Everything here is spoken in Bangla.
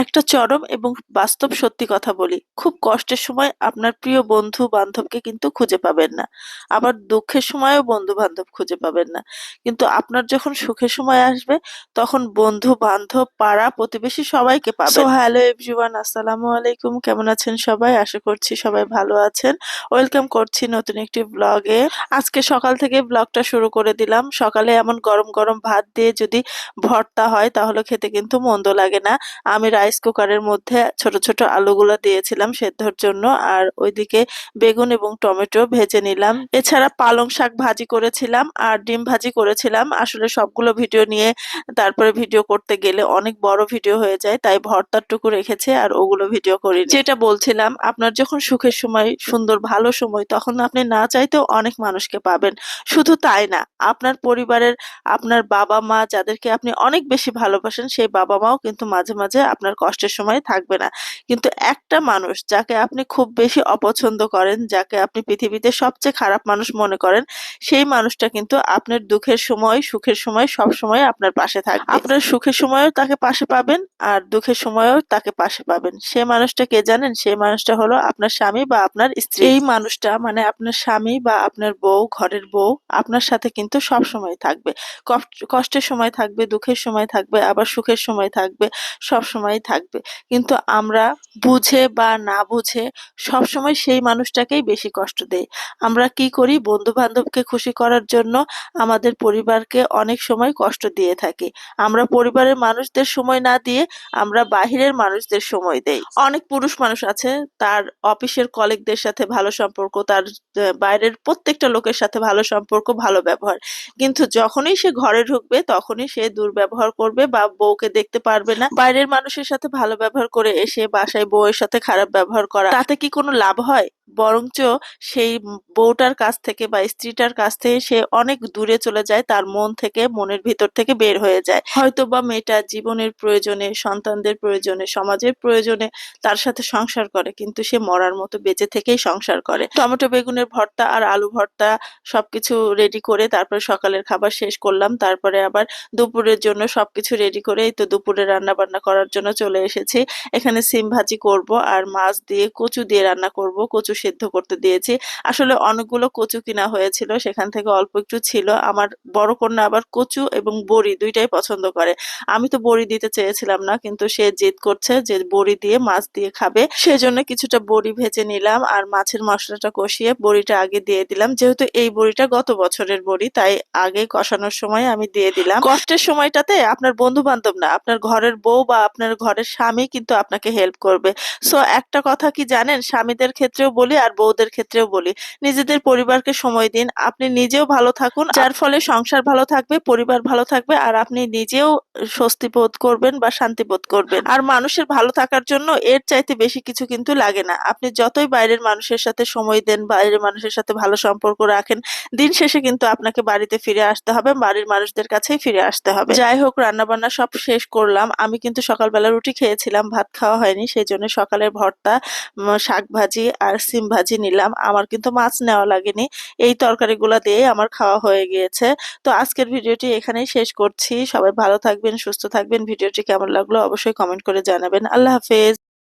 একটা চরম এবং বাস্তব সত্যি কথা বলি, খুব কষ্টের সময় আপনার প্রিয় বন্ধু-বান্ধবকে কিন্তু খুঁজে পাবেন না। আবার দুঃখের সময়ও বন্ধু-বান্ধব খুঁজে পাবেন না। কিন্তু আপনার যখন সুখের সময় আসবে তখন বন্ধু-বান্ধব, পাড়া-প্রতিবেশী সবাইকে পাবেন। হ্যালো এভরিওয়ান, আসসালামু আলাইকুম। কেমন আছেন সবাই? আশা করছি সবাই ভালো আছেন। ওয়েলকাম করছি নতুন একটি ব্লগে। আজকে সকাল থেকে ব্লগটা শুরু করে দিলাম। সকালে এমন গরম গরম ভাত দিয়ে যদি ভর্তা হয় তাহলে খেতে কিন্তু মন্দ লাগে না। আমি রাইস কুকারের মধ্যে ছোট ছোট আলুগুলো দিয়েছিলাম সেদ্ধর জন্য, আর ওইদিকে বেগুন এবং টমেটো ভেজে নিলাম। এছাড়া পালং শাক ভাজি করেছিলাম আর ডিম ভাজি করেছিলাম। আসলে সবগুলো ভিডিও নিয়ে তারপরে ভিডিও করতে গেলে অনেক বড় ভিডিও হয়ে যায়, তাই ভর্তারটুকু রেখেছে আর ওগুলো ভিডিও করি যেটা বলছিলাম, আপনার যখন সুখের সময়, সুন্দর ভালো সময়, তখন আপনি না চাইতেও অনেক মানুষকে পাবেন। শুধু তাই না, আপনার পরিবারের, আপনার বাবা মা যাদেরকে আপনি অনেক বেশি ভালোবাসেন, সেই বাবা মাও কিন্তু মাঝে মাঝে আপনার কষ্টের সময় থাকবে না। কিন্তু একটা মানুষ যাকে আপনি খুব বেশি অপছন্দ করেন যাকে আপনি পৃথিবীতে সবচেয়ে খারাপ মানুষ মনে করেন সেই মানুষটা কিন্তু আপনার দুঃখের সময় সুখের সময় সব সময় আপনার পাশে থাকবে। আপনার সুখের সময়ও তাকে পাশে পাবেন আর দুঃখের সময়ও তাকে পাশে পাবেন। সে মানুষটা কে জানেন? সেই মানুষটা হলো আপনার স্বামী বা আপনার স্ত্রী। এই মানুষটা মানে আপনার স্বামী বা আপনার বউ ঘরের বউ আপনার সাথে কিন্তু সব সময় থাকবে। কষ্ট- কষ্টের সময় থাকবে দুঃখের সময় থাকবে আবার সুখের সময় থাকবে সব সময় থাকবে। কিন্তু আমরা বুঝে বা না বুঝে সব সময় সেই মানুষটাকেই বেশি কষ্ট দেই। আমরা কি করি? বন্ধু বান্ধবকে খুশি করার জন্য আমাদের পরিবারকে অনেক সময় কষ্ট দিয়ে থাকি। আমরা পরিবারের মানুষদের সময় না দিয়ে আমরা বাহিরের মানুষদের সময় দেই। অনেক পুরুষ মানুষ আছে, তার অফিসের কলিগদের সাথে ভালো সম্পর্ক, তার বাইরের প্রত্যেকটা লোকের সাথে ভালো সম্পর্ক, ভালো ব্যবহার। কিন্তু যখনই সে ঘরে ঢুকবে, তখনই সে দুর্ব্যবহার করবে বা বউকে দেখতে পারবে না। বাইরের মানুষের সাথে ভালো ব্যবহার করে এসে বাসায় বউয়ের সাথে খারাপ ব্যবহার করা, তাতে কি কোনো লাভ হয়? বরঞ্চ সেই বউটার কাছ থেকে বা স্ত্রীটার কাছ থেকে সে অনেক দূরে চলে যায়, তার মন থেকে, মনের ভিতর থেকে বের হয়ে যায়। হয়তো বা মেয়েটা জীবনের প্রয়োজনে, সন্তানদের প্রয়োজনে, সমাজের প্রয়োজনে তার সাথে সংসার করে, কিন্তু সে মরার মতো বেঁচে থেকেই সংসার করে। টমেটো বেগুনের ভর্তা আর আলু ভর্তা সবকিছু রেডি করে তারপরে সকালের খাবার শেষ করলাম, তারপরে আবার দুপুরের জন্য সবকিছু রেডি করে এই তো দুপুরে রান্না বান্না করার জন্য চলে এসেছি। এখানে সিম ভাজি করব আর মাছ দিয়ে কচু দিয়ে রান্না করব। কচু সেদ্ধ করতে দিয়েছি। আসলে অনেকগুলো কচু কিনা হয়েছিল, সেখান থেকে অল্প একটু ছিল। আমার বড় কন্যা আবার কচু এবং বড়ি দুইটাই পছন্দ করে। আমি তো বড়ি দিতে চেয়েছিলাম না, কিন্তু সে জেদ করছে যে বড়ি দিয়ে মাছ দিয়ে খাবে। সেজন্য কিছুটা বড়ি ভেজে নিলাম আর মাছের মশলাটা কষিয়ে বড়িটা আগে দিয়ে দিলাম। যেহেতু এই বড়িটা গত বছরের বড়ি, তাই আগে কষানোর সময় আমি দিয়ে দিলাম। কষ্টের সময়টাতে আপনার বন্ধু বান্ধব না, আপনার ঘরের বউ বা আপনার ঘরের স্বামী কিন্তু আপনাকে হেল্প করবে। সো একটা কথা কি জানেন? স্বামীদের ক্ষেত্রেও বলি আর বউদের ক্ষেত্রেও বলি। নিজেদের পরিবারকে সময় দিন। আপনি নিজেও ভালো থাকুন, যার ফলে সংসার ভালো থাকবে, পরিবার ভালো থাকবে আর আপনি নিজেও স্বস্তি বোধ করবেন বা শান্তি বোধ করবেন। আর মানুষের ভালো থাকার জন্য এর চাইতে বেশি কিছু কিন্তু লাগে না। আপনি যতই বাইরের মানুষের সাথে সময় দেন, বাইরের মানুষের সাথে ভালো সম্পর্ক রাখেন, দিন শেষে কিন্তু আপনাকে বাড়িতে ফিরে আসতে হবে, বাড়ির মানুষদের কাছেই ফিরে আসতে হবে। যাই হোক রান্না বান্না সব শেষ করলাম। আমি কিন্তু সকালবেলা রুটি খেয়েছিলাম, ভাত খাওয়া হয়নি সেই জন্য সকালের ভর্তা শাক ভাজি আর সিম ভাজি নিলাম। আমার কিন্তু মাছ নেওয়া লাগেনি। এই তরকারিগুলো দিয়েই আমার খাওয়া হয়ে গিয়েছে। তো আজকের ভিডিওটি এখানেই শেষ করছি। সবাই ভালো থাকবেন, সুস্থ থাকবেন। ভিডিওটি কেমন লাগল অবশ্যই কমেন্ট করে জানাবেন। আল্লাহ হাফেজ।